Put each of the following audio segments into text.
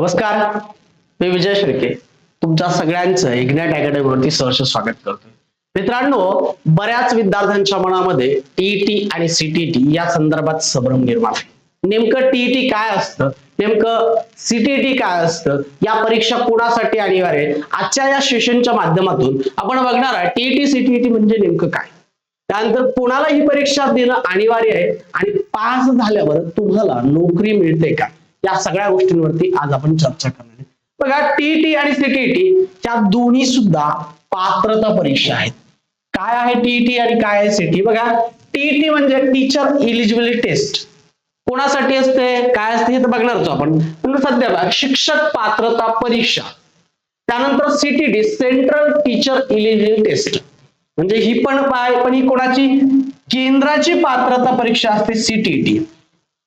नमस्कार मी विजय शिर्के. तुमच्या सगळ्यांचं इग्नॅट अकॅडमीवरती सहर्ष स्वागत करतोय. मित्रांनो बऱ्याच विद्यार्थ्यांच्या मनामध्ये टीईटी आणि सीटीटी या संदर्भात संभ्रम निर्माण आहे. नेमकं टीईटी काय असतं? नेमकं सीटीटी काय असतं? या परीक्षा कोणासाठी अनिवार्य आहे आजच्या या सेशनच्या माध्यमातून आपण बघणार आहे टीईटी सीटीटी म्हणजे नेमकं काय? त्यानंतर कुणाला ही परीक्षा देणं अनिवार्य आहे? आणि पास झाल्यावर तुम्हाला नोकरी मिळते का? या सगळ्या गोष्टींवरती आज आपण चर्चा करणार आहे. बघा टीईटी आणि सीटीईटी या दोन्ही सुद्धा पात्रता परीक्षा आहेत. काय आहे टीईटी आणि काय आहे सीटी बघा टीईटी म्हणजे टीचर इलिजिबिलिटी टेस्ट कोणासाठी असते? काय असते? हे तर बघणारच आपण. पण सध्या बघा शिक्षक पात्रता परीक्षा. त्यानंतर CTT central teacher eligibility test म्हणजे ही पण पाय पण ही कोणाची? केंद्राची पात्रता परीक्षा असते सीटीटी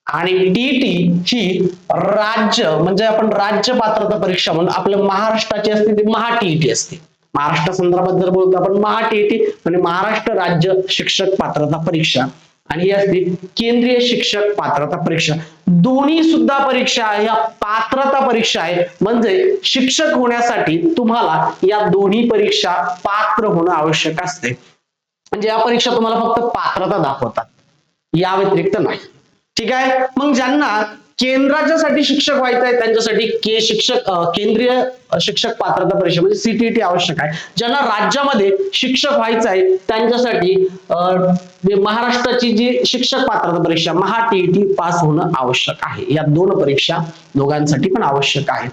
आणि टीटी ही राज्य म्हणजे आपण राज्य पात्रता परीक्षा म्हणून आपल्या महाराष्ट्राची असते ती महा टीईटी असते. महाराष्ट्र संदर्भात जर बोलतो आपण महा टीईटी म्हणजे महाराष्ट्र राज्य शिक्षक पात्रता परीक्षा. आणि ही असते केंद्रीय शिक्षक पात्रता परीक्षा. दोन्ही सुद्धा परीक्षा या पात्रता परीक्षा आहे. म्हणजे शिक्षक होण्यासाठी तुम्हाला या दोन्ही परीक्षा पात्र होणं आवश्यक असते. म्हणजे या परीक्षा तुम्हाला फक्त पात्रता दाखवतात. या व्यतिरिक्त नाही. ठीक आहे? मग ज्यांना केंद्राच्यासाठी शिक्षक व्हायचं आहे त्यांच्यासाठी के शिक्षक केंद्रीय शिक्षक पात्रता परीक्षा म्हणजे सीटीटी आवश्यक आहे. ज्यांना राज्यामध्ये शिक्षक व्हायचं आहे त्यांच्यासाठी महाराष्ट्राची जी शिक्षक पात्रता परीक्षा महा टीईटी पास होणं आवश्यक आहे. या दोन परीक्षा दोघांसाठी पण आवश्यक आहे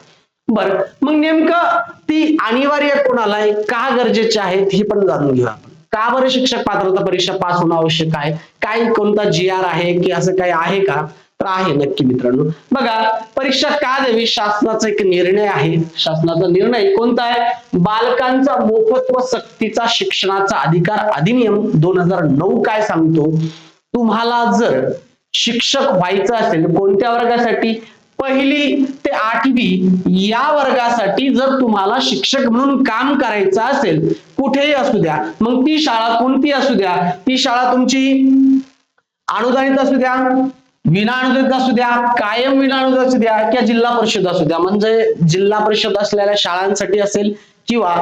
बर मग नेमकं ती अनिवार्य कोणाला आहे? का गरजेचे आहेत? हे पण जाणून घेऊया आपण. का बरं शिक्षक पात्रता परीक्षा पास होणं आवश्यक आहे? काय कोणता जी आर आहे की असं काही आहे का? तर आहे नक्की मित्रांनो. बघा परीक्षा का द्यावी? शासनाचा एक निर्णय आहे. शासनाचा निर्णय कोणता आहे? बालकांचा मोफत व सक्तीचा शिक्षणाचा अधिकार अधिनियम दोन हजार नऊ काय सांगतो? तुम्हाला जर शिक्षक व्हायचं असेल कोणत्या वर्गासाठी? पहिली ते आठवी या वर्गासाठी जर तुम्हाला शिक्षक म्हणून काम करायचं असेल कुठेही असू द्या. मग ती शाळा कोणती असू द्या? ती शाळा तुमची अनुदानित असू द्या विना अनुदानित असू द्या कायम विना अनुदान असू द्या किंवा जिल्हा परिषद असू द्या. म्हणजे जिल्हा परिषद असलेल्या शाळांसाठी असेल किंवा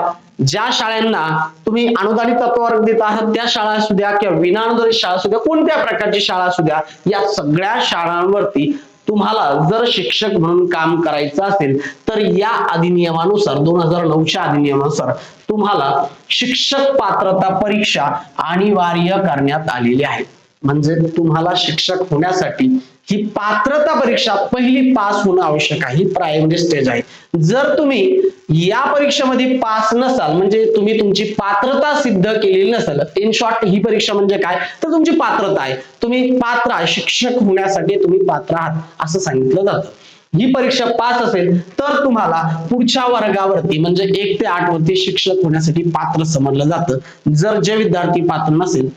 ज्या शाळांना तुम्ही अनुदानित तत्वावर देत आहात त्या शाळा असू द्या किंवा विना अनुदानित शाळा असू द्या कोणत्या प्रकारची शाळा असू द्या या सगळ्या शाळांवरती तुम्हाला जर शिक्षक म्हणून काम करायचं असेल तर या अधिनियमानुसार दोन हजार नऊच्या अधिनियमानुसार तुम्हाला शिक्षक पात्रता परीक्षा अनिवार्य करण्यात आलेली आहे. म्हणजे तुम्हाला शिक्षक होण्यासाठी ही पात्रता परीक्षा पहिली पास होणं आवश्यक आहे. ही प्रायमरी स्टेज आहे. जर तुम्ही या परीक्षेमध्ये पास नसाल म्हणजे तुम्ही तुमची पात्रता सिद्ध केलेली नसाल इन शॉर्ट ही परीक्षा म्हणजे काय? तर तुमची पात्रता आहे. तुम्ही पात्र आहे. शिक्षक होण्यासाठी तुम्ही पात्र आहात असं सांगितलं जातं. ही परीक्षा पास असेल तर तुम्हाला पुढच्या वर्गावरती म्हणजे एक ते आठ वरती शिक्षक होण्यासाठी पात्र समजलं जातं. जर जे विद्यार्थी पात्र नसेल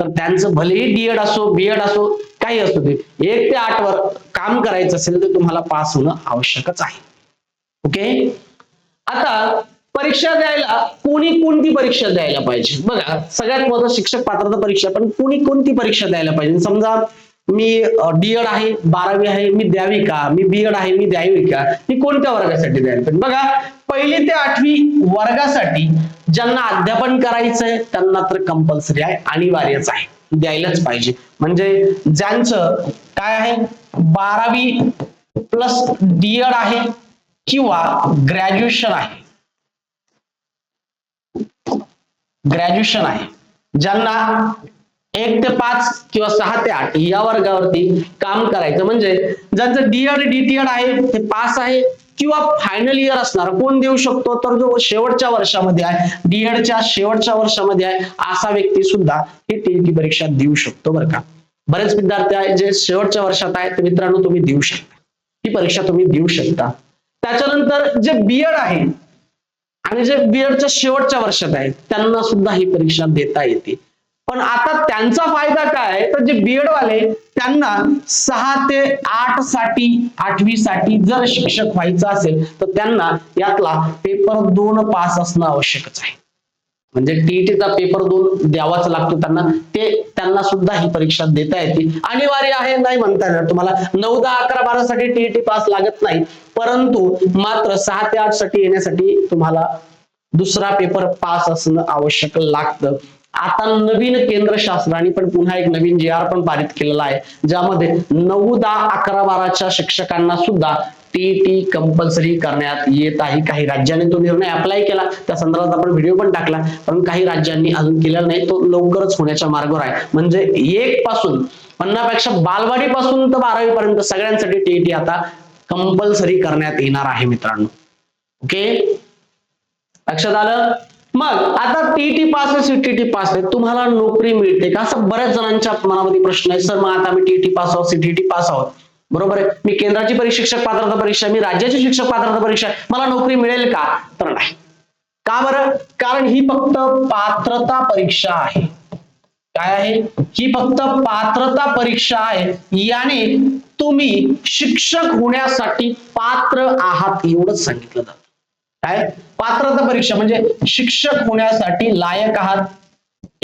तर त्यांचं भलेही डीएड असो बीएड असो काही असो ते एक ते आठ वर काम करायचं असेल तर तुम्हाला पास होणं आवश्यकच आहे. ओके आता परीक्षा द्यायला कोणी कोणती परीक्षा द्यायला पाहिजे? बघा सगळ्यात महत्वाचं शिक्षक पात्रता परीक्षा पण कोणी कोणती परीक्षा द्यायला पाहिजे? समजा मी डीएड आहे बारावी आहे मी द्यावी का? मी बीएड आहे मी द्यावी का? मी कोणत्या वर्गासाठी द्यायला पाहिजे? बघा पहिली ते आठवी वर्गासाठी ज्यांना अध्यापन करायचंय त्यांना तर कंपल्सरी आहे अनिवार्यच आहे. द्यायलाच पाहिजे. म्हणजे ज्यांचं काय आहे? बारावी प्लस डीएड आहे किंवा ग्रॅज्युएशन आहे. ग्रॅज्युएशन आहे. ज्यांना एक ते पाच किंवा सहा ते आठ या वर्गावरती काम करायचं. म्हणजे ज्यांचं डीएड डीटीएड आहे ते पास आहे किंवा फायनल इयर असणार कोण देऊ शकतो? तर जो शेवटच्या वर्षामध्ये आहे डीएडच्या शेवटच्या वर्षामध्ये आहे असा व्यक्ती सुद्धा हे टीईटी परीक्षा देऊ शकतो बरं का. बरेच विद्यार्थी आहेत जे शेवटच्या वर्षात आहेत तर मित्रांनो तुम्ही देऊ शकता. ही परीक्षा तुम्ही देऊ शकता. त्याच्यानंतर जे बीएड आहे आणि जे बीएडच्या शेवटच्या वर्षात आहेत त्यांना सुद्धा ही परीक्षा देता येते. पण आता त्यांचा फायदा काय? तर जे बीएड वाले त्यांना सहा ते आठसाठी आठवी साठी जर शिक्षक व्हायचं असेल तर त्यांना यातला पेपर दोन पास असणं आवश्यकच आहे. म्हणजे टीईटीचा पेपर दोन द्यावाच लागतो त्यांना. ते त्यांना सुद्धा ही परीक्षा देता येते अनिवार्य आहे नाही म्हणता येणार तुम्हाला. नऊ दहा अकरा बारा साठी टीईटी पास लागत नाही परंतु मात्र सहा ते आठसाठी येण्यासाठी तुम्हाला दुसरा पेपर पास असणं आवश्यक लागतं. आता नवीन केंद्र शासनाने पण पुन्हा एक नवीन जे आर पण पारित केलेला आहे. ज्यामध्ये नऊ दहा अकरा बाराच्या शिक्षकांना सुद्धा टीटी कंपल्सरी करण्यात येत आहे. काही राज्यांनी तो निर्णय अप्लाय केला. त्या संदर्भात आपण व्हिडिओ पण टाकला. पण काही राज्यांनी अजून केलेला नाही. तो लवकरच होण्याच्या मार्गावर आहे. म्हणजे एक पासून पन्नापेक्षा बालवाडी पासून तर बारावी पर्यंत सगळ्यांसाठी टीईटी आता कंपल्सरी करण्यात येणार आहे मित्रांनो. ओके लक्षात आलं? मग आता टीटी पास आहे सीटीटी पास आहे तुम्हाला नोकरी मिळते का? असं बऱ्याच जणांच्या मनामध्ये प्रश्न आहे सर मग आता मी टीटी पास आहोत सीटीटी पास आहोत. बरोबर आहे? मी केंद्राची परीक्षा शिक्षक पात्रता परीक्षा मी राज्याची शिक्षक पात्रता परीक्षा मला नोकरी मिळेल का? तर नाही. का बरं? कारण ही फक्त पात्रता परीक्षा आहे. काय आहे? ही फक्त पात्रता परीक्षा आहे याने तुम्ही शिक्षक होण्यासाठी पात्र आहात एवढंच सांगितलं जातं. काय? पात्रता परीक्षा म्हणजे शिक्षक होण्यासाठी लायक आहात.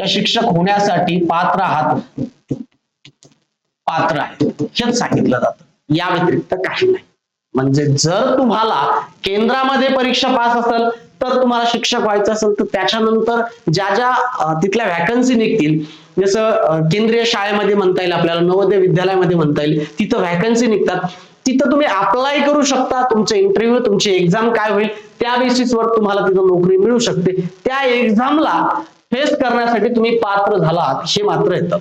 या शिक्षक होण्यासाठी पात्र आहात. पात्र आहे हेच सांगितलं जातं. या व्यतिरिक्त काही नाही. म्हणजे जर तुम्हाला केंद्रामध्ये परीक्षा पास असेल तर तुम्हाला शिक्षक व्हायचं असेल तर त्याच्यानंतर ज्या ज्या तिथल्या व्हॅकन्सी निघतील जसं केंद्रीय शाळेमध्ये म्हणता येईल आपल्याला नवोदय विद्यालयामध्ये म्हणता येईल तिथं व्हॅकन्सी निघतात. तिथं तुम्ही अप्लाय करू शकता तुमचे इंटरव्ह्यू तुमची एक्झाम काय होईल त्या बेसिसवर तुम्हाला तिथं नोकरी मिळू शकते. त्या एक्झामला फेस करण्यासाठी तुम्ही पात्र झालात हे मात्र येतं.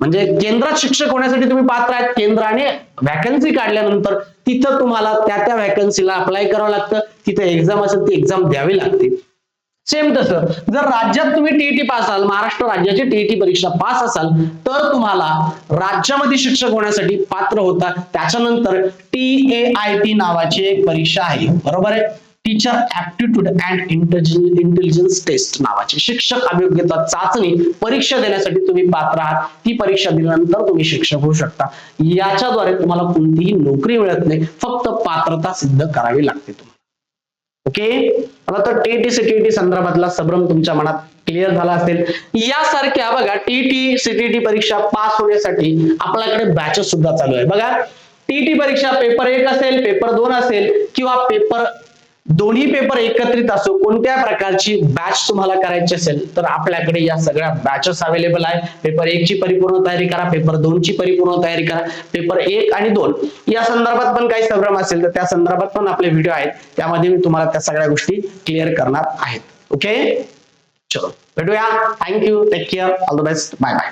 म्हणजे केंद्रात शिक्षक होण्यासाठी तुम्ही पात्र आहेत केंद्राने व्हॅकन्सी काढल्यानंतर तिथं तुम्हाला त्या त्या व्हॅकन्सीला अप्लाय करावं लागतं तिथे एक्झाम असेल ती एक्झाम द्यावी लागते. सेम तसं. जर राज्यात तुम्ही टीईटी पास असाल महाराष्ट्र राज्याची टीईटी परीक्षा पास असाल तर तुम्हाला राज्यामध्ये शिक्षक होण्यासाठी पात्र होता. त्याच्यानंतर टी ए आय टी नावाची एक परीक्षा आहे. बरोबर आहे? Teacher aptitude and intelligence test नावाची. शिक्षक अभियोग्यता चाचणी परीक्षा देण्यासाठी तुम्ही पात्र आहात. ती परीक्षा दिल्यानंतर तुम्ही शिक्षक होऊ शकता. याच्याद्वारे तुम्हाला कोणतीही नोकरी मिळत नाही. फक्त पात्रता सिद्ध करावी लागते तुम्हाला. ओके आता तर टीटी सीटीटी संदर्भातला संभ्रम तुमच्या मनात क्लिअर झाला असेल. यासारख्या बघा टीटी सीटीटी परीक्षा पास होण्यासाठी आपल्याकडे बॅचेस सुद्धा चालू आहे बघा टीटी परीक्षा पेपर एक असेल पेपर दोन असेल किंवा पेपर दोन्ही पेपर एकत्रित असो कोणत्या प्रकारची बॅच तुम्हाला करायची असेल तर आपल्याकडे या सगळ्या बॅचेस अवेलेबल आहे. पेपर एक ची परिपूर्ण तयारी करा पेपर दोन ची परिपूर्ण तयारी करा. पेपर एक आणि दोन या संदर्भात पण काही संभ्रम असेल तर त्या संदर्भात पण आपले व्हिडिओ आहेत. त्यामध्ये मी तुम्हाला त्या सगळ्या गोष्टी क्लिअर करणार आहेत. ओके चलो भेटूया. Thank you take care all the best bye bye